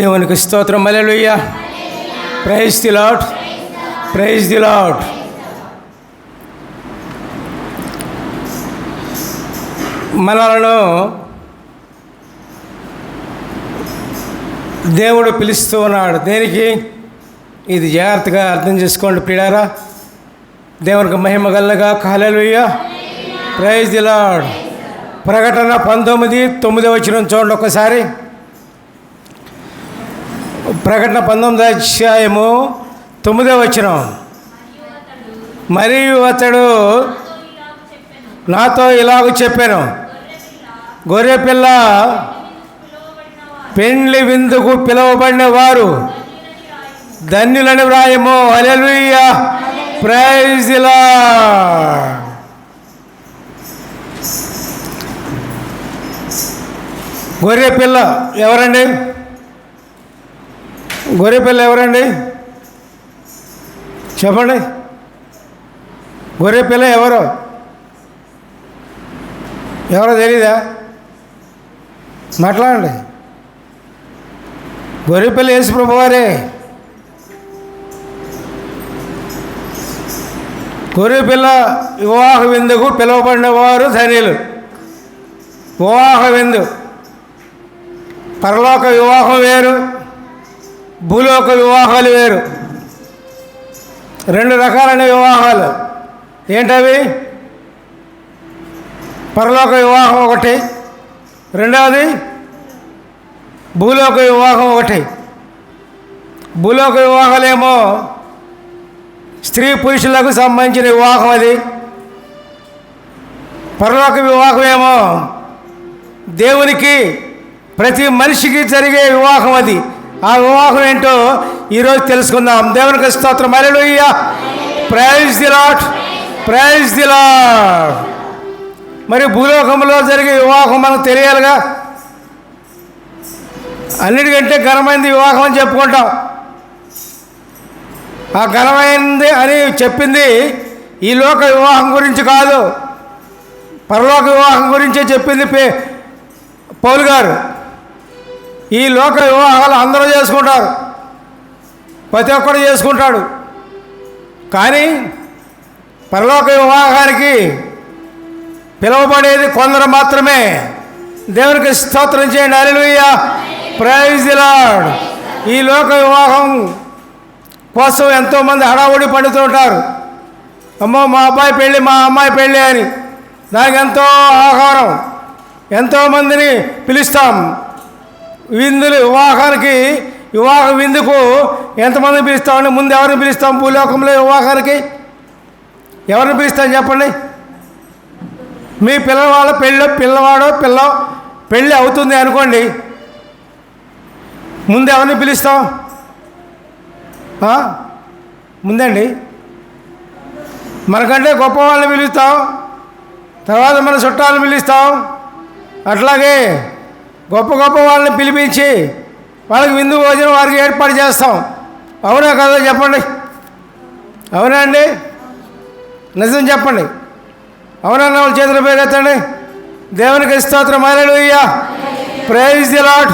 దేవునికి స్తోత్రం. మలెలుయ్య praise the lord praise the lord మనలను దేవుడు పిలుస్తూ ఉన్నాడు. దేనికి? ఇది జాగ్రత్తగా అర్థం చేసుకోండి ప్రియారా దేవునికి మహిమ గల్లగా కాలేలుయ్య ప్రైజ్ ది లాడ్ ప్రకటన పంతొమ్మిది తొమ్మిది వచ్చిన చూడండి ఒకసారి. ప్రకటన పంతొమ్మిది అధ్యాయము తొమ్మిదో వచ్చిన మరియు అతడు నాతో ఇలాగ చెప్పాను. గొర్రె పిల్ల పెండ్లి విందుకు పిలువబడిన వారు ధన్యులని వ్రాయము. అలెలుయ్య ప్రైజ్లా గొర్రె పిల్ల ఎవరండి? గొర్రెపిల్ల ఎవరండి? చెప్పండి. గొర్రెపిల్ల ఎవరు? ఎవరో తెలీదా? మాట్లాడండి. గొర్రెపిల్ల యేసు ప్రభువారే. గొర్రెపిల్ల వివాహ విందుకు పిలువబడినవారు ధనియులు వివాహ విందు. పరలోక వివాహం వేరు. భూలోక వివాహాలు వేరు. రెండు రకాలైన వివాహాలు. ఏంటవి? పరలోక వివాహం ఒకటి. రెండవది భూలోక వివాహం ఒకటి. భూలోక వివాహాలేమో స్త్రీ పురుషులకు సంబంధించిన వివాహం అది. పరలోక వివాహం ఏమో దేవునికి ప్రతి మనిషికి జరిగే వివాహం అది. ఆ వివాహం ఏంటో ఈరోజు తెలుసుకుందాం. దేవునికి స్తోత్రం. మరలుయ్య praise the lord praise the lord మరి భూలోకంలో జరిగే వివాహం మనకు తెలియాలిగా? అన్నిటికంటే ఘనమైనది వివాహం అని చెప్పుకుంటాం. ఆ ఘనమైంది అని చెప్పింది ఈ లోక వివాహం గురించి కాదు. పరలోక వివాహం గురించే చెప్పింది పే పౌలు గారు. ఈ లోక వివాహాలు అందరూ చేసుకుంటారు. ప్రతి ఒక్కడు చేసుకుంటాడు. కానీ పరలోక వివాహానికి పిలువబడేది కొందరు మాత్రమే. దేవునికి స్తోత్రం చేయండి. అలెలుయ్య ప్రైజ్ ఈ లోక వివాహం కోసం ఎంతోమంది హడావుడి పడుతూ ఉంటారు. అమ్మో మా అబ్బాయి పెళ్ళి మా అమ్మాయి పెళ్ళి అని. దానికి ఎంతో ఆహారం. ఎంతోమందిని పిలుస్తాం. విందులు వివాహానికి వివాహ విందుకు ఎంతమందిని పిలుస్తామండి? ముందు ఎవరిని పిలుస్తాం? భూలోకంలో వివాహానికి ఎవరిని పిలుస్తాం చెప్పండి? మీ పిల్లవాళ్ళ పెళ్ళి పిల్లవాడో పిల్ల పెళ్ళి అవుతుంది అనుకోండి. ముందు ఎవరిని పిలుస్తాం? ముందండి. మనకంటే గొప్ప వాళ్ళని పిలుస్తాం. తర్వాత మన చుట్టాలను పిలుస్తాం. అట్లాగే గొప్ప గొప్ప వాళ్ళని పిలిపించి వాళ్ళకి విందు భోజనం వారికి ఏర్పాటు చేస్తాం. అవునా కదా చెప్పండి? అవునా అండి? నిజం చెప్పండి. అవునా వాళ్ళ చేతుల పేరెత్తండి దేవునికి స్తోత్రం. అయ్యా praise the lord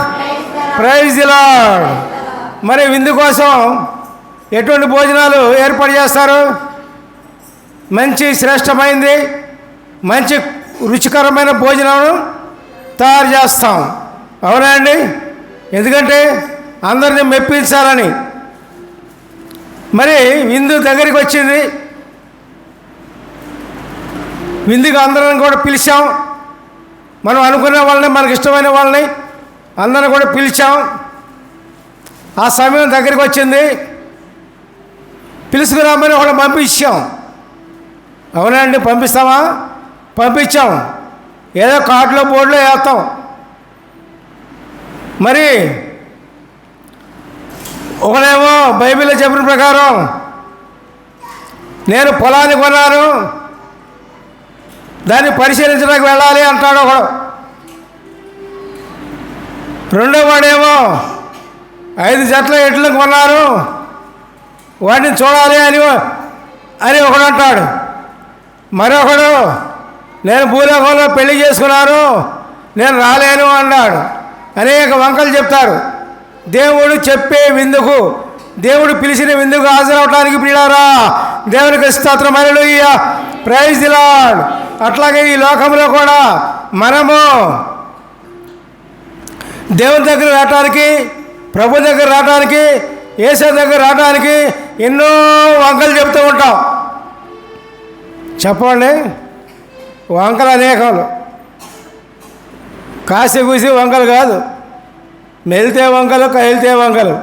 praise the lord మరి విందు కోసం ఎటువంటి భోజనాలు ఏర్పాటు చేస్తారు? మంచి శ్రేష్టమైంది మంచి రుచికరమైన భోజనం తయారు చేస్తాం. అవునా అండి? ఎందుకంటే అందరిని మెప్పించాలని. మరి విందు దగ్గరికి వచ్చింది. విందుకు అందరం కూడా పిలిచాం. మనం అనుకునే వాళ్ళని మనకి ఇష్టమైన వాళ్ళని అందరం కూడా పిలిచాం. ఆ సమయం దగ్గరికి వచ్చింది. పిలుచుకురామని కూడా పంపించాం. అవునా అండి? పంపిస్తామా? పంపించాం. ఏదో కార్డులో బోర్డులో వేస్తాం. మరి ఒకడేమో బైబిల్లో చెప్పిన ప్రకారం నేను పొలాన్ని కొన్నాను దాన్ని పరిశీలించడానికి వెళ్ళాలి అంటాడు ఒకడు. రెండో వాడేమో ఐదు జట్ల ఎట్లు కొన్నారు వాటిని చూడాలి అని అని ఒకడు అంటాడు. మరొకడు నేను భూలోకంలో పెళ్ళి చేసుకున్నాను నేను రాలేను అన్నాడు అనేక వంకలు చెప్తారు. దేవుడు చెప్పే విందుకు దేవుడు పిలిచిన విందుకు హాజరవటానికి ప్రియులారా దేవునికి స్తోత్రం. అలలుయ్య ప్రైజ్ దిలాడ్ అట్లాగే ఈ లోకంలో కూడా మనము దేవుని దగ్గర రావటానికి ప్రభు దగ్గర రావటానికి ఏసే దగ్గర రావటానికి ఎన్నో వంకలు చెప్తూ ఉంటాం. చెప్పండి? వంకలు అనేకాలు. కాసి కూసి వంకలు కాదు. మెలితే వంకలు కదిలితే వంకలు.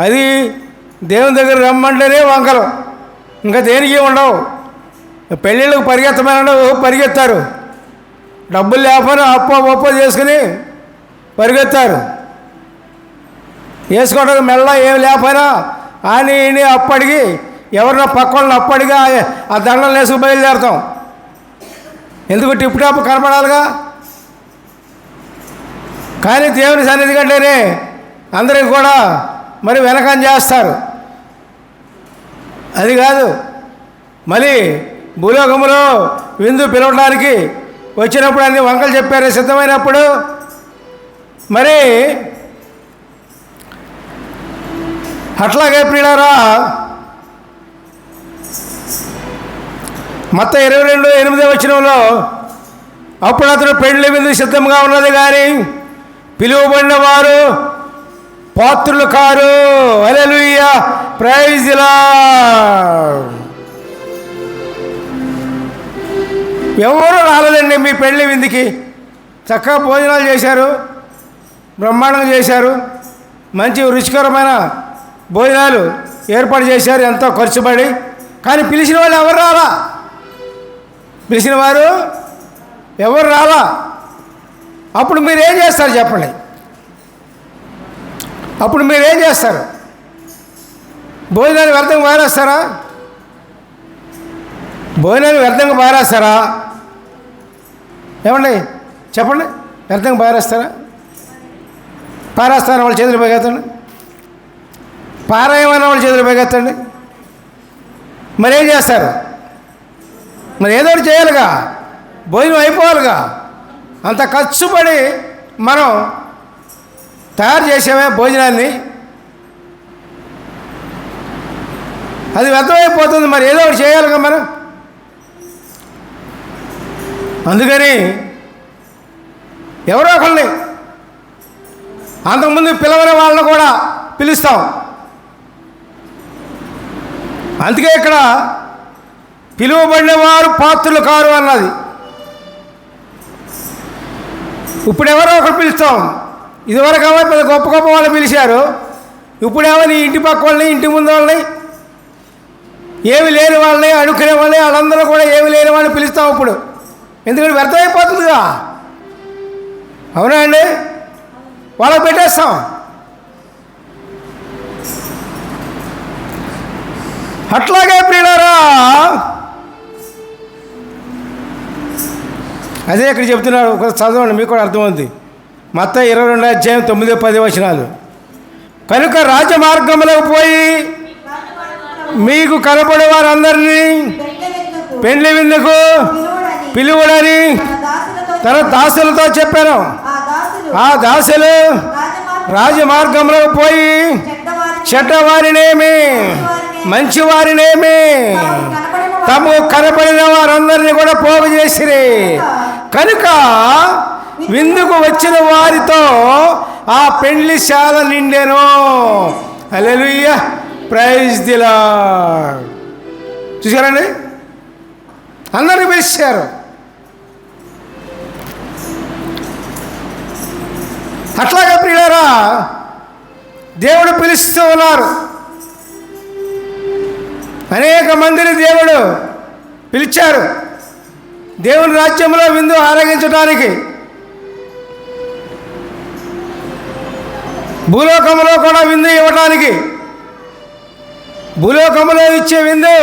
అది దేవుని దగ్గర రమ్మంటేనే వంకలు. ఇంకా దేనికి ఉండవు? పెళ్ళిళ్ళకు పరిగెత్తమని పరిగెత్తారు. డబ్బులు లేకపోయినా అప్ప ఒప్ప చేసుకుని పరిగెత్తారు. వేసుకోవడానికి మెల్ల ఏం లేకపోయినా అని ఈయన అప్పటికి ఎవరినో పక్కన అప్పటిగా ఆ దండలు వేసుకు బయలుదేరుతాం. ఎందుకు టిప్ టాప్ కనపడాలిగా? కానీ దేవుని సన్నిధి కంటేనే అందరికి కూడా మరి వెనకం చేస్తారు. అది కాదు. మళ్ళీ భూలోకంలో విందు పిలవడానికి వచ్చినప్పుడు అన్ని వంకలు చెప్పారు. సిద్ధమైనప్పుడు మరి అట్లాగే ప్రియులారా మొత్తం ఇరవై రెండు ఎనిమిది వచ్చినంలో అప్పుడు అతను పెళ్ళి విందు సిద్ధంగా ఉన్నది కానీ పిలువబడిన వారు పాత్రులు కారు. అలెలుయ్య ప్రైజ్లా ఎవరు రాలేదండి మీ పెళ్ళి విందుకి. చక్కగా భోజనాలు చేశారు బ్రహ్మాండంగా చేశారు మంచి రుచికరమైన భోజనాలు ఏర్పాటు చేశారు ఎంతో ఖర్చుపడి. కానీ పిలిచిన వాళ్ళు ఎవరు రాలా? పిలిచిన వారు ఎవరు రాలా? అప్పుడు మీరు ఏం చేస్తారు చెప్పండి. అప్పుడు మీరు ఏం చేస్తారు? భోజనాన్ని వ్యర్థంగా మారేస్తారా భోజనాన్ని వ్యర్థంగా మారేస్తారా ఏమండి? చెప్పండి. వ్యర్థంగా పారేస్తారా? పారేస్తారా వాళ్ళ చేతులు పైకెత్తండి. పారాయమన్న వాళ్ళ చేతులు పైకెత్తండి. మరి ఏం చేస్తారు? మరి ఏదో ఒకటి చేయాలిగా. భోజనం అయిపోవాలిగా. అంత ఖర్చుపడి మనం తయారు చేసామే భోజనాన్ని. అది వ్యర్థమైపోతుంది మరి ఏదో ఒకటి చేయాలిగా మనం. అందుకని ఎవరో ఒకరిని అంతకుముందు పిలవని వాళ్ళని కూడా పిలుస్తాం. అందుకే ఇక్కడ పిలువబడిన వారు పాత్రులు కారు అన్నది. ఇప్పుడు ఎవరో ఒకరు పిలుస్తాం. ఇదివరకు ఎవరు పెద్ద గొప్ప గొప్ప వాళ్ళు పిలిచారు? ఇప్పుడు నీ ఇంటి పక్క వాళ్ళని ఇంటి ముందు వాళ్ళని ఏమి లేని వాళ్ళని అడుక్కునే వాళ్ళని వాళ్ళందరూ కూడా ఏమి లేని వాళ్ళని పిలుస్తాం ఇప్పుడు. ఎందుకంటే వ్యర్థమైపోతుందిగా అవునా అండి? వాళ్ళకి పెట్టేస్తాం. అట్లాగే ప్రియులారా అదే ఇక్కడ చెప్తున్నాడు ఒక చదవండి మీకు కూడా అర్థమవుతుంది మొత్తం ఇరవై రెండు అధ్యాయం తొమ్మిది పది వచనాలు. కనుక రాజమార్గంలో పోయి మీకు కనపడే వారందరినీ పెండ్లి విందుకు పిలువడని తన దాసులతో చెప్పాను. ఆ దాసులు రాజమార్గంలో పోయి చెడ్డవారినేమి మంచివారినేమి తమకు కనపడిన వారందరినీ కూడా పోగు చేసిరి. కనుక విందుకు వచ్చిన వారితో ఆ పెండ్లి శాల నిండెను. అలెలుయ్య ప్రైజ్ దిలా చూసారండి అందరిని పిలిచారు అట్లాగే ప్రియులారా దేవుడు పిలుస్తూ ఉన్నారు. అనేక మందిని దేవుడు పిలిచారు. దేవుని రాజ్యంలో విందు ఆరగించడానికి భూలోకంలో కూడా విందు ఇవ్వటానికి. భూలోకంలో ఇచ్చే విందు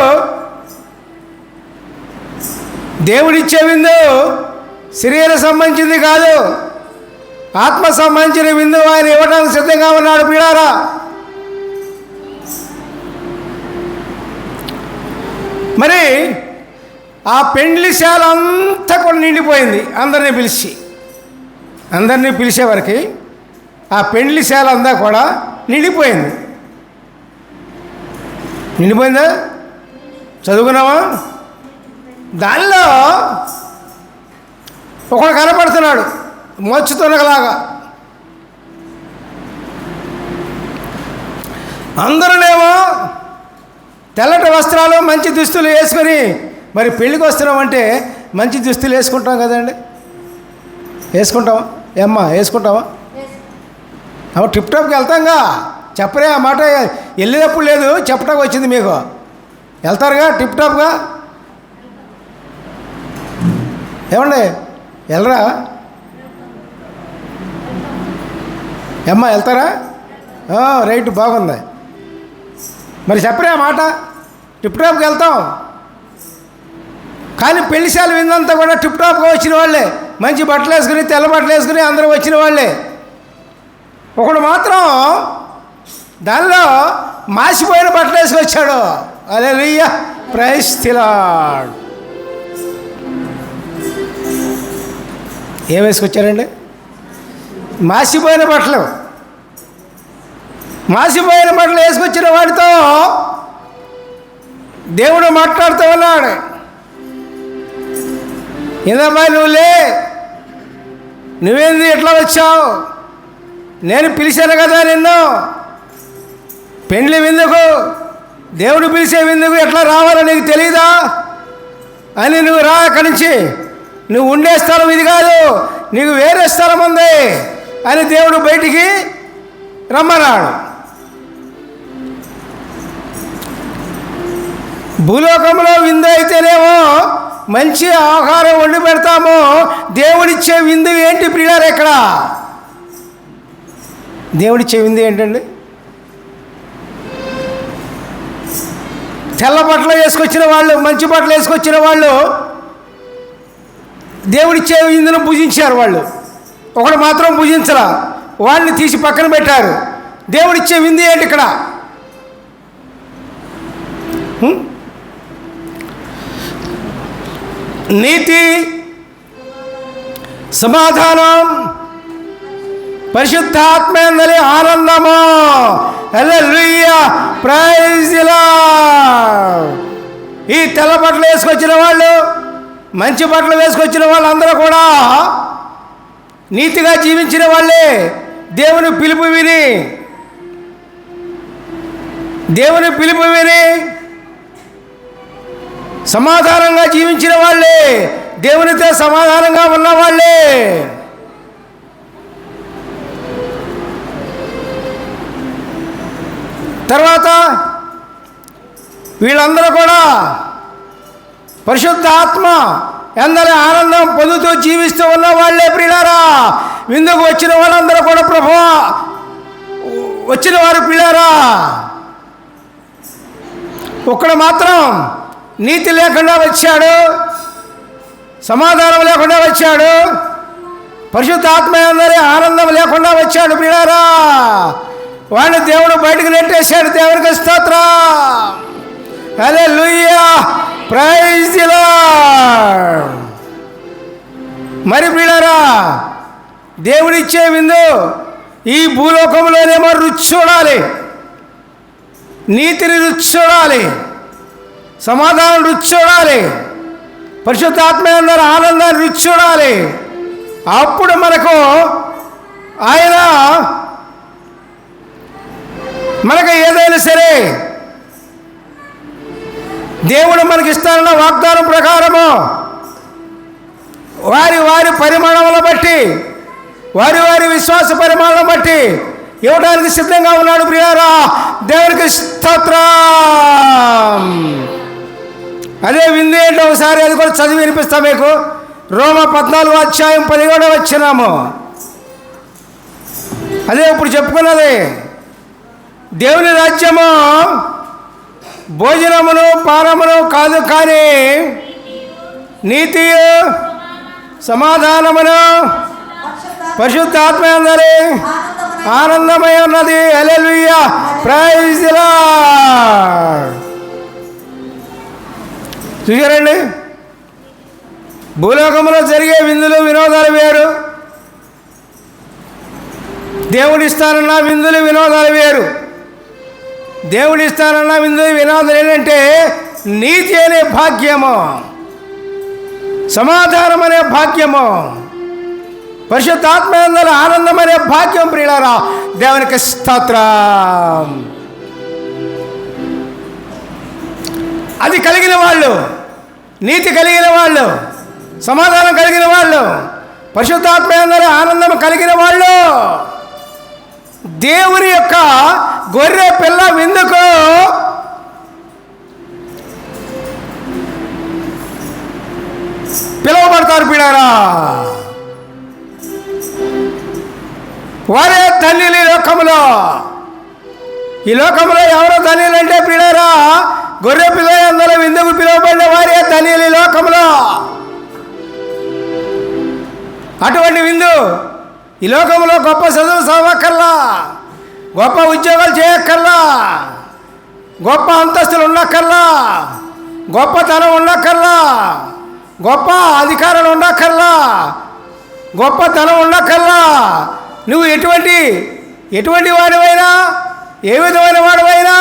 దేవుడిచ్చే విందు శరీర సంబంధించింది కాదు. ఆత్మ సంబంధించిన విందు ఆయన ఇవ్వడానికి సిద్ధంగా ఉన్నాడు పిడారా మరి ఆ పెండ్లి శాల అంతా కూడా నిండిపోయింది. అందరినీ పిలిచి. అందరినీ పిలిచేవారికి ఆ పెండ్లి శాల అంతా కూడా నిండిపోయింది. నిండిపోయిందా? చదువుకున్నావా? దానిలో ఒకడు కనపడుతున్నాడు. మొచ్చుతున్నలాగా అందరూనేమో తెల్లటి వస్త్రాలు మంచి దుస్తులు వేసుకొని మరి పెళ్ళికి వస్తున్నామంటే మంచి దుస్తులు వేసుకుంటాం కదండి? వేసుకుంటావా? ఏమ్మా వేసుకుంటావా? అవ టాప్కి వెళ్తాంగా చెప్పరే ఆ మాట వెళ్ళేటప్పుడు లేదు చెప్పడానికి వచ్చింది మీకు. వెళ్తారుగా టిప్ టాప్గా ఏమండి వెళ్ళరా? ఏమ్మా వెళ్తారా? రైట్ బాగుంది. మరి చెప్పరే ఆ మాట. టిప్ టాప్కి వెళ్తాం. కానీ పెళ్ళిశాల విందంతా కూడా టిప్ టాప్గా వచ్చిన వాళ్ళే. మంచి బట్టలు వేసుకుని తెల్ల బట్టలు వేసుకుని అందరూ వచ్చిన వాళ్ళే. ఒకడు మాత్రం దానిలో మాసిపోయిన బట్టలు వేసుకొచ్చాడు. అదే లుయ్య ప్రైస్ తిలాడు ఏం వేసుకొచ్చారండి? మాసిపోయిన బట్టలు. మాసిపోయిన బట్టలు వేసుకొచ్చిన వాడితో దేవుడు మాట్లాడుతూ ఉన్నాడు. ఇందమ్మా నువ్వు లే. నువ్వేంది ఎట్లా వచ్చావు? నేను పిలిచాను కదా నిన్ను. పెండ్లి విందుకు దేవుడు పిలిచే విందుకు ఎట్లా రావాలో నీకు తెలీదా? అని నువ్వు రా అక్కడి నుంచి. నువ్వు ఉండే స్థలం ఇది కాదు నీకు వేరే స్థలం ఉంది అని దేవుడు బయటికి రమ్మన్నాడు. భూలోకంలో విందు అయితేనేమో మంచి ఆహారం వండి పెడతాము దేవుడిచ్చే విందు ఏంటి ప్రియారు ఎక్కడ దేవుడిచ్చే విందు ఏంటండి? తెల్ల బట్టలు వేసుకొచ్చిన వాళ్ళు మంచి బట్టలు వేసుకొచ్చిన వాళ్ళు దేవుడిచ్చే విందును పూజించారు వాళ్ళు. ఒకడు మాత్రం పూజించరా వాడిని తీసి పక్కన పెట్టారు. దేవుడిచ్చే విందు ఏంటి ఇక్కడ? నీతి సమాధానం పరిశుద్ధాత్మేందలి ఆనందము? ఈ తెల్ల బట్టలు వేసుకొచ్చిన వాళ్ళు మంచి బట్టలు వేసుకొచ్చిన వాళ్ళందరూ కూడా నీతిగా జీవించిన వాళ్ళే. దేవుని పిలుపు విని దేవుని పిలుపు విని సమాధానంగా జీవించిన వాళ్ళే. దేవునితో సమాధానంగా ఉన్న వాళ్ళే. తర్వాత వీళ్ళందరూ కూడా పరిశుద్ధ ఆత్మ ఎందరి ఆనందం పొందుతూ జీవిస్తూ ఉన్న వాళ్ళే ప్రియులారా. విందుకు వచ్చిన వాళ్ళందరూ కూడా ప్రభు వచ్చిన వారు పిల్లారా ఒక్కడ మాత్రం నీతి లేకుండా వచ్చాడు. సమాధానం లేకుండా వచ్చాడు. పరిశుద్ధ ఆత్మ అందరి ఆనందం లేకుండా వచ్చాడు పిల్లారా వాడిని దేవుడు బయటకు నెట్టేశాడు. దేవునికి స్తోత్ర. అదే లుయ్యా ప్రైజ్ మరి పిల్లారా దేవుడిచ్చే విందు ఈ భూలోకంలోనేమో రుచి చూడాలి. నీతిని రుచి చూడాలి. సమాధానం రుచి చూడాలి. పరిశుద్ధాత్మ అందరూ ఆనందాన్ని రుచి చూడాలి. అప్పుడు మనకు ఆయన మనకు ఏదైనా సరే దేవుడు మనకి ఇస్తానన్న వాగ్దానం ప్రకారము వారి వారి పరిమాణములను బట్టి వారి వారి విశ్వాస పరిమాణం బట్టి ఇవ్వడానికి సిద్ధంగా ఉన్నాడు ప్రియారా. దేవునికి స్తోత్రం. అదే విందు ఏంటో ఒకసారి అది కూడా చదివి వినిపిస్తా మీకు. రోమ పద్నాలుగు అధ్యాయం పదిహేడో వచ్చినాము. అదే ఇప్పుడు చెప్పుకున్నది. దేవుని రాజ్యము భోజనమును పానమును కాదు కానీ నీతియు సమాధానమును పరిశుద్ధాత్మ అందరి ఆనందమై ఉన్నది. ఎలెలుయ్య చూసారండి భూలోకంలో జరిగే విందులు వినోదాలు వేరు. దేవుడు ఇస్తానన్న విందులు వినోదాలు వేరు. దేవుడు ఇస్తానన్న విందులు వినోదాలు ఏంటంటే నీతి అనే భాగ్యము. సమాధానం అనే భాగ్యము. పరిశుద్ధాత్మ ఆనందం అనే భాగ్యం ప్రియులారా దేవునికి స్తోత్రం. అది కలిగిన వాళ్ళు నీతి కలిగిన వాళ్ళు సమాధానం కలిగిన వాళ్ళు పరిశుద్ధాత్మందరి ఆనందం కలిగిన వాళ్ళు. దేవుని యొక్క గొర్రె పిల్ల విందుకు పిలువబడతారు పీడారా వారే తల్లి ఈ లోకంలో ఈ లోకంలో ఎవరో ధన్యులు అంటే పీడారా గొర్రె పిల్ల అందరూ విందుకు పిలువబడిన వారే తల్లి ఈ లోకంలో అటువంటి విందు ఈ లోకంలో గొప్ప చదువు చదవక్కర్లా గొప్ప ఉద్యోగాలు చేయక్కర్లా గొప్ప అంతస్తులు ఉండక్కర్లా గొప్పతనం ఉండక్కర్లా గొప్ప అధికారాలు ఉండక్కర్లా గొప్పతనం ఉండక్కర్లా. నువ్వు ఎటువంటి ఎటువంటి వాడివైనా ఏ విధమైన వాడివైనా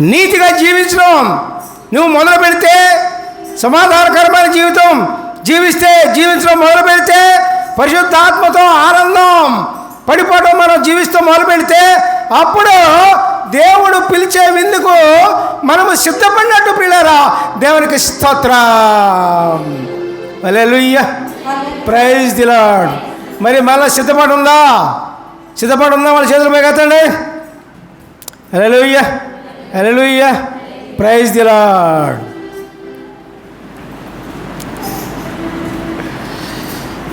నీతిగా జీవించడం. నువ్వు మొదలు పెడితే సమాధానకరమైన జీవితం జీవిస్తే జీవించడం మొదలు పెడితే పరిశుద్ధాత్మతో ఆనందం పడిపోవడం మనం జీవిస్తూ మొదలు పెడితే అప్పుడు దేవుడు పిలిచే విందుకు మనము సిద్ధపడినట్టు పిల్లరా. దేవునికి స్తోత్రం. అలెలుయ్య ప్రైజ్ ది మరి మళ్ళీ సిద్ధపడి ఉందా? సిద్ధపడి ఉందా మన చేతులపై కదండి ఎత్తండి అలెలుయ్య అలెలుయ్య ప్రైజ్ ది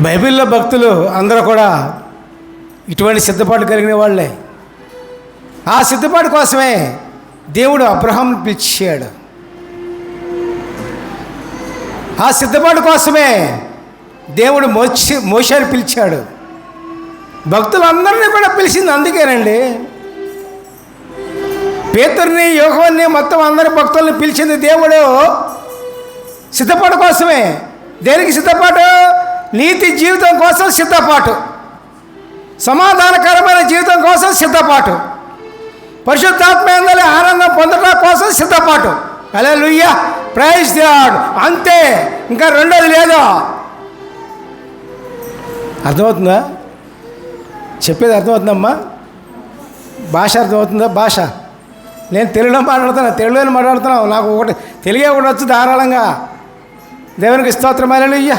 బైబిల్లో భక్తులు అందరూ కూడా ఇటువంటి సిద్ధపాటు కలిగిన వాళ్ళే. ఆ సిద్ధపాటు కోసమే దేవుడు అబ్రహాం పిలిచాడు. ఆ సిద్ధపాటు కోసమే దేవుడు మోచి మోషాన్ని పిలిచాడు. భక్తులందరినీ కూడా పిలిచింది అందుకేనండి. పేతుర్ని యోగాన్ని మొత్తం అందరి భక్తుల్ని పిలిచింది దేవుడు సిద్ధపాటు కోసమే దేనికి సిద్ధపాటు? నీతి జీవితం కోసం సిద్ధపాటు. సమాధానకరమైన జీవితం కోసం సిద్ధపాటు. పరిశుద్ధాత్మేందలి ఆనందం పొందడం కోసం సిద్ధపాటు. అలా లుయ్య ప్రైజ్ దేవుడు అంతే. ఇంకా రెండోది లేదు. అర్థమవుతుందా? చెప్పేది అర్థమవుతుందమ్మా? భాష అర్థమవుతుందా? భాష. నేను తెలుగులో మాట్లాడుతున్నా తెలుగులో మాట్లాడుతున్నావు. నాకు ఒకటి తెలుగే ఒకటి వచ్చు ధారాళంగా. దేవునికి స్తోత్రమైన అలెలుయ్య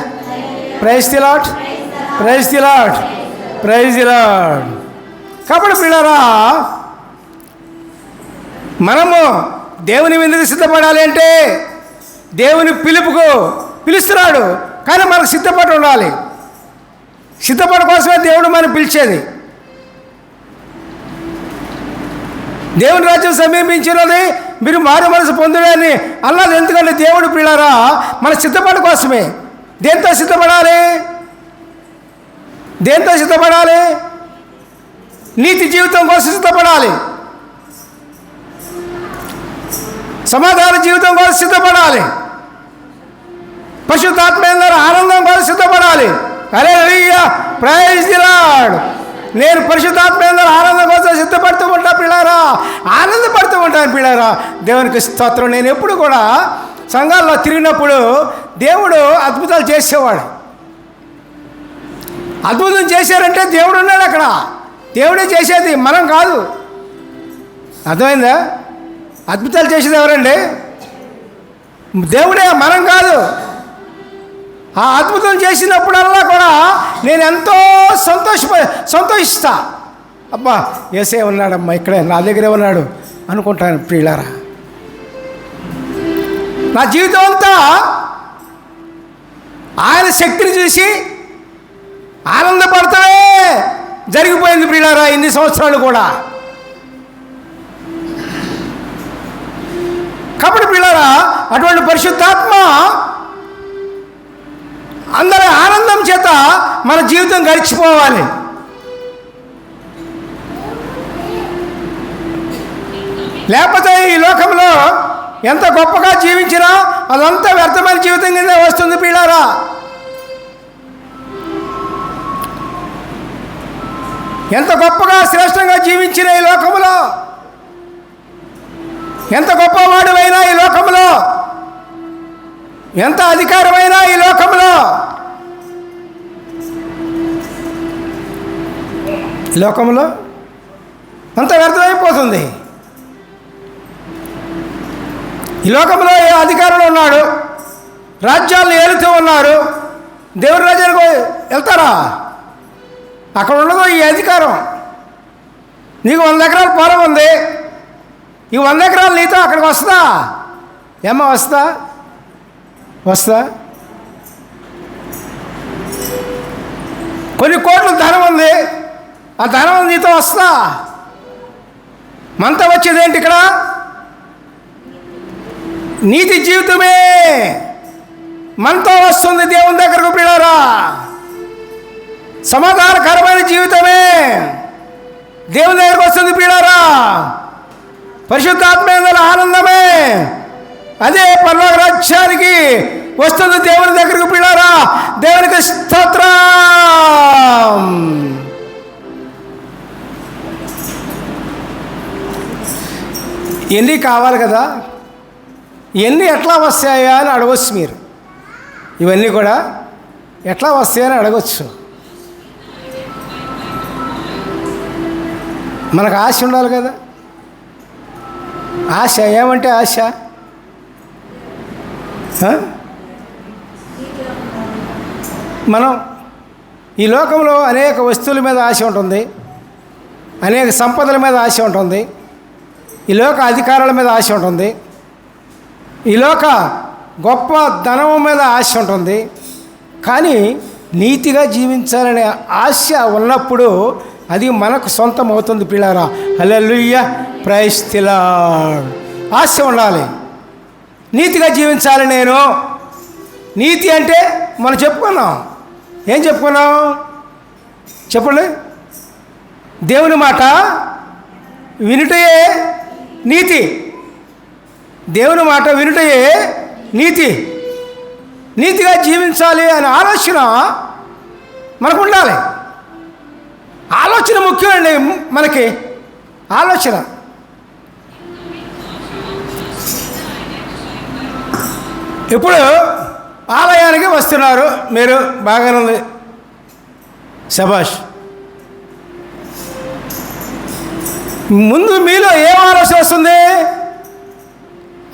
praise the lord praise the lord praise the lord కాబట్టి పిల్లరా మనము దేవుని విందుకు సిద్ధపడాలి అంటే దేవుని పిలుపుకు పిలుస్తున్నాడు. కానీ మనకు సిద్ధపడి ఉండాలి. సిద్ధపడ కోసమే దేవుడు మనం పిలిచేది. దేవుని రాజ్యం సమీపించినది మీరు మారు మనసు పొందుడని అన్నది ఎందుకంటే దేవుడు పిల్లరా? మన సిద్ధపడి కోసమే. దేంతో సిద్ధపడాలి? దేంతో సిద్ధపడాలి? నీతి జీవితం కోసం సిద్ధపడాలి. సమాధాన జీవితం కోసం సిద్ధపడాలి. పశుతాత్మేందర ఆనందం కోసం సిద్ధపడాలి. అరే ప్రైజ్ ది నేను పరిశుద్ధాత్మేందర ఆనందం కోసం సిద్ధపడుతూ ఉంటా పిల్లారా. ఆనందపడుతూ ఉంటాను పిల్లారా. దేవునికి స్తోత్రం. నేను ఎప్పుడు కూడా సంఘాల్లో తిరిగినప్పుడు దేవుడు అద్భుతాలు చేసేవాడు. అద్భుతం చేశారంటే దేవుడు ఉన్నాడు అక్కడ. దేవుడే చేసేది మనం కాదు. అర్థమైందా? అద్భుతాలు చేసేది ఎవరండి? దేవుడే మనం కాదు. ఆ అద్భుతం చేసినప్పుడల్లా కూడా నేను ఎంతో సంతోష సంతోషిస్తా. అబ్బా ఏసే ఉన్నాడమ్మా ఇక్కడే నా దగ్గరే ఉన్నాడు అనుకుంటాను ప్రియులారా. నా జీవితం అంతా ఆయన శక్తిని చూసి ఆనందపడతావే జరిగిపోయింది ప్రియులారా ఇన్ని సంవత్సరాలు కూడా. కాబట్టి పిల్లరా అటువంటి పరిశుద్ధాత్మ అందరి ఆనందం చేత మన జీవితం గడిచిపోవాలి. లేకపోతే ఈ లోకంలో ఎంత గొప్పగా జీవించినా అదంతా వ్యర్థమైన జీవితం కింద వస్తుంది పిల్లారా ఎంత గొప్పగా శ్రేష్టంగా జీవించిన ఈ లోకంలో ఎంత గొప్పవాడివైనా ఈ లోకంలో ఎంత అధికారమైనా ఈ లోకంలో? ఈ లోకంలో? అంత వ్యర్థమైపోతుంది ఈ లోకంలో ఏ అధికారులు ఉన్నాడు? రాజ్యాలను ఏలుతూ ఉన్నారు. దేవుడి రాజ్యానికి వెళ్తారా? అక్కడ ఉండదు ఈ అధికారం. నీకు వంద ఎకరాల పొలం ఉంది. ఈ వంద ఎకరాలు నీతో అక్కడికి వస్తా ఏమో వస్తా వస్తా? కొన్ని కోట్ల ధనం ఉంది. ఆ ధనం నీతో వస్తా. మనతో వచ్చేది ఏంటి ఇక్కడ? నీతి జీవితమే. మనతో వస్తుంది దేవుని దగ్గరకు పిల్లరా సమాధానకరమైన జీవితమే. దేవుని దగ్గరకు వస్తుంది పిల్లరా పరిశుద్ధాత్మ ఆనందమే. అదే పర్లోక రాజ్యానికి వస్తుంది దేవుని దగ్గరకు పిల్లారా. దేవునికి స్తోత్రం. ఎన్ని కావాలి కదా? ఎన్ని ఎట్లా వస్తాయా అని అడగచ్చు మీరు. ఇవన్నీ కూడా ఎట్లా వస్తాయని అడగచ్చు. మనకు ఆశ ఉండాలి కదా. ఆశ ఏమంటే ఆశ? మనం ఈ లోకంలో అనేక వస్తువుల మీద ఆశ ఉంటుంది అనేక సంపదల మీద ఆశ ఉంటుంది ఈ లోక అధికారాల మీద ఆశ ఉంటుంది ఈ లోక గొప్ప ధనం మీద ఆశ ఉంటుంది. కానీ నీతిగా జీవించాలనే ఆశ ఉన్నప్పుడు అది మనకు సొంతం అవుతుంది పిల్లారా హల్లెలూయ్య ప్రైస్తిలా ఆశ ఉండాలి. నీతిగా జీవించాలి నేను. నీతి అంటే మనం చెప్పుకున్నాం. ఏం చెప్పుకున్నాం? చెప్పండి. దేవుని మాట వినుటయే నీతి. దేవుని మాట వినుటయే నీతి. నీతిగా జీవించాలి అనే ఆలోచన మనకు ఉండాలి. ఆలోచన ముఖ్యమండి మనకి. ఆలోచన. ఇప్పుడు ఆలయానికి వస్తున్నారు. మీరు బాగానే ఉంది శబాష్ ముందు మీలో ఏం ఆలోచన వస్తుంది?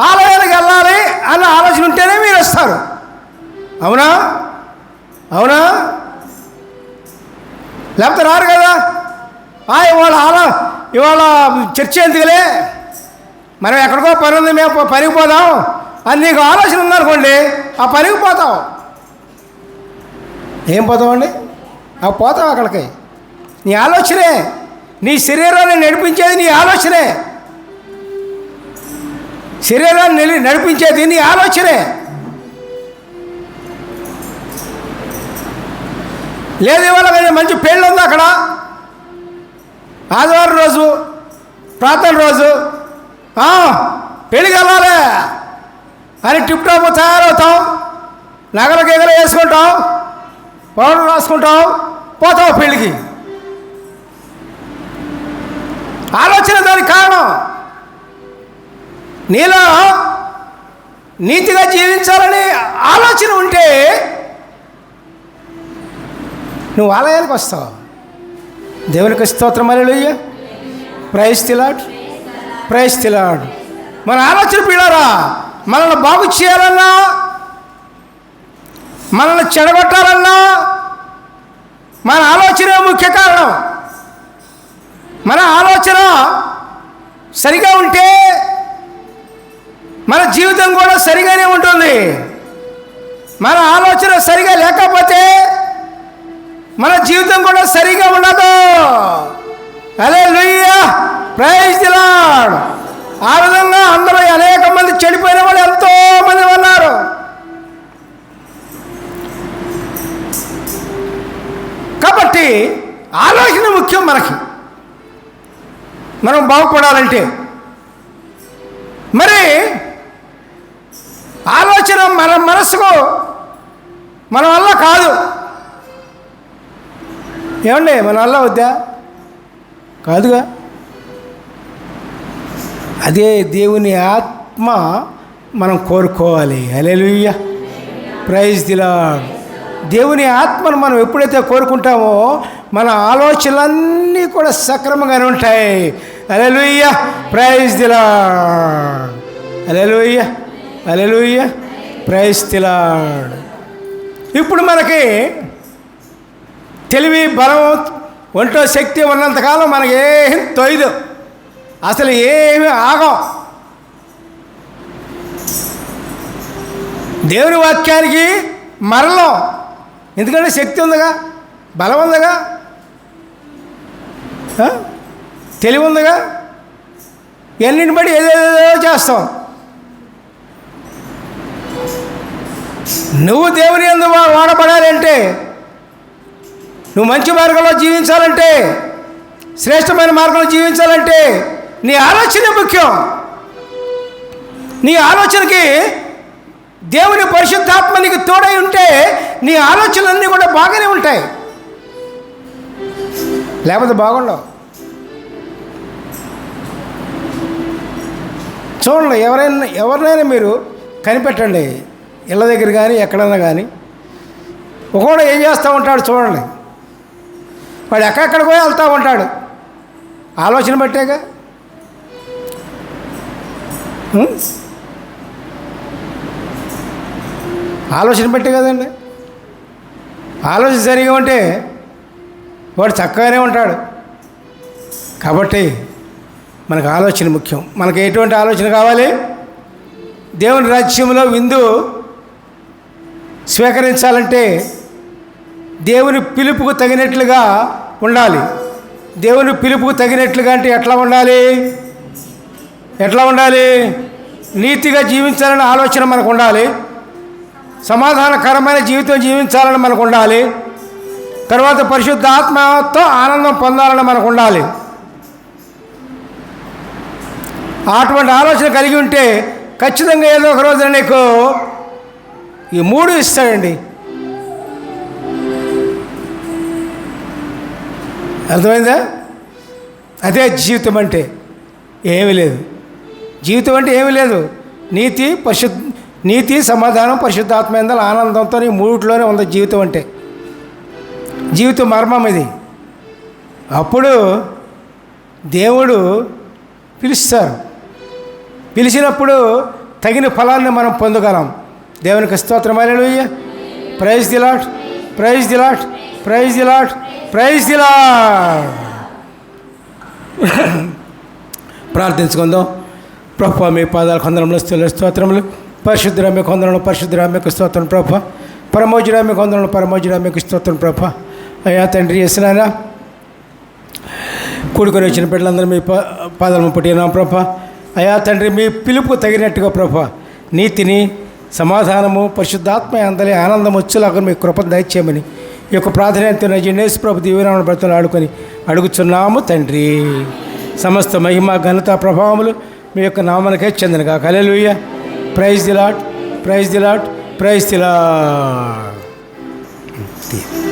ఆలయానికి వెళ్ళాలి అన్న ఆలోచన ఉంటేనే మీరు వస్తారు. అవునా? అవునా? లేకపోతే రారు కదా? ఆ, ఇవాళ ఆలో ఇవాళ చర్చ ఎందుకులే? మనం ఎక్కడికో పని ఉంది మేము పనికి పోదాం. అని నీకు ఆలోచన ఉందనుకోండి ఆ పనికి పోతాం ఏం పోతావండి? ఆ పోతాం అక్కడికి. నీ ఆలోచనే నీ శరీరాన్ని నడిపించేది నీ ఆలోచనే. శరీరాన్ని నిలి- నడిపించేది నీ ఆలోచనే. లేదు ఇవాళ మంచి పెళ్ళి ఉంది అక్కడ? ఆదివారం రోజు ప్రార్థన రోజు. పెళ్ళికి వెళ్ళాలి. అని టిప్ టాప్ తయారవుతాం నగల గెగలు వేసుకుంటాం పౌడర్ రాసుకుంటాం పోతాం పెళ్ళికి. ఆలోచన దానికి కారణం. నీలో నీతిగా జీవించాలని ఆలోచన ఉంటే నువ్వు ఆలయానికి వస్తావు. దేవునికి స్తోత్రం అలెలుయ్య ప్రైజ్ తిలాడు ప్రైజ్ తిలాడు మన ఆలోచన పిల్లరా మనల్ని బాగు చేయాలన్నా మనల్ని చెడగొట్టాలన్నా మన ఆలోచన ముఖ్య కారణం. మన ఆలోచన సరిగా ఉంటే మన జీవితం కూడా సరిగానే ఉంటుంది. మన ఆలోచన సరిగా లేకపోతే మన జీవితం కూడా సరిగా ఉండదు. అదే లుయ్యా ప్రైజ్ ఆ విధంగా అందరూ అనేక మంది చెడిపోయిన వాళ్ళు ఎంతో మంది ఉన్నారు. కాబట్టి ఆలోచన ముఖ్యం మనకి. మనం బాగుపడాలంటే. మరి ఆలోచన మన మనసుకు మన వల్ల కాదు. ఏమండి? మన వల్ల వద్దా కాదుగా? అదే దేవుని ఆత్మ మనం కోరుకోవాలి. అలెలుయ్య ప్రైజ్ దిలా దేవుని ఆత్మను మనం ఎప్పుడైతే కోరుకుంటామో మన ఆలోచనలన్నీ కూడా సక్రమంగానే ఉంటాయి. అలెలుయ్య ప్రైజ్ దిలా అలెలుయ్య అలెలుయ్య ప్రైజ్ తిలాడ్ ఇప్పుడు మనకి తెలివి బలం ఒంట్లో శక్తి ఉన్నంతకాలం మనకి ఏం తొయ్యదు అసలు ఏమీ ఆగం. దేవుని వాక్యానికి మరలం ఎందుకంటే శక్తి ఉందిగా? బలం ఉందిగా? తెలివి ఉందిగా? ఎన్నింటి బట్టి ఏదేదో చేస్తాం. నువ్వు దేవుని ఎందు వాడబడాలంటే నువ్వు మంచి మార్గంలో జీవించాలంటే శ్రేష్టమైన మార్గంలో జీవించాలంటే నీ ఆలోచన ముఖ్యం. నీ ఆలోచనకి దేవుని పరిశుద్ధాత్మ నీకు తోడై ఉంటే నీ ఆలోచనలన్నీ కూడా బాగానే ఉంటాయి. లేకపోతే బాగుండవు. చూడండి ఎవరైనా ఎవరినైనా మీరు కనిపెట్టండి. ఇళ్ళ దగ్గర కానీ ఎక్కడైనా కానీ ఒకడు ఏం చేస్తూ ఉంటాడు చూడండి. వాడు ఎక్కడెక్కడికో వెళ్తూ ఉంటాడు. ఆలోచన బట్టేగా? ఆలోచన పెట్టే కదండి. ఆలోచన సరిగా ఉంటే వాడు చక్కగానే ఉంటాడు. కాబట్టి మనకు ఆలోచన ముఖ్యం. మనకు ఎటువంటి ఆలోచన కావాలి? దేవుని రాజ్యంలో విందు స్వీకరించాలంటే దేవుని పిలుపుకు తగినట్లుగా ఉండాలి. దేవుని పిలుపుకు తగినట్లుగా అంటే ఎట్లా ఉండాలి? ఎట్లా ఉండాలి? నీతిగా జీవించాలనే ఆలోచన మనకు ఉండాలి. సమాధానకరమైన జీవితం జీవించాలని మనకు ఉండాలి. తర్వాత పరిశుద్ధాత్మతో ఆనందం పొందాలని మనకు ఉండాలి. అటువంటి ఆలోచన కలిగి ఉంటే ఖచ్చితంగా ఏదో ఒక రోజున నీకు ఈ మూడు ఇస్తాడండి. అర్థమైందా? అదే జీవితం అంటే ఏమీ లేదు. జీవితం అంటే ఏమీ లేదు. నీతి పరిశుద్ధ నీతి సమాధానం పరిశుద్ధాత్మేందల ఆనందంతో ఈ మూడిట్లోనే ఉంది జీవితం అంటే. జీవితం మర్మం ఇది. అప్పుడు దేవుడు పిలుస్తారు. పిలిచినప్పుడు తగిన ఫలాన్ని మనం పొందగలం. దేవునికి స్తోత్రం. Praise the lord praise the lord praise the lord praise the ప్రార్థించుకుందాం. ప్రభు మీ పాదాల కొందరంలో స్థిర స్తోత్రములు. పరిశుద్ధరామ్య కొందరంలో పరిశుద్ధరామ్యకు స్తోత్రం ప్రభ. పరమోజురామ్య కొందరంలో పరమోజురామ్యకు స్తోత్రం ప్రభ. అయ్యా తండ్రి చేసినానా కూడుకొని వచ్చిన బిడ్డలందరూ మీ పాదాలను పుట్టినాం ప్రభ. అయా తండ్రి మీ పిలుపుకు తగినట్టుగా ప్రభ. నీతిని సమాధానము పరిశుద్ధాత్మ అందరి ఆనందం వచ్చేలాగా మీ కృపను దయచేయమని ఈ యొక్క ప్రాధాన్యత జినేష్ ప్రభు దీవెనామను బ్రతలు ఆడుకొని అడుగుచున్నాము తండ్రి. సమస్త మహిమ ఘనత ప్రభావములు మీ యొక్క నామనకే చెందినగా కలెలుయ్య praise the lord praise the lord praise the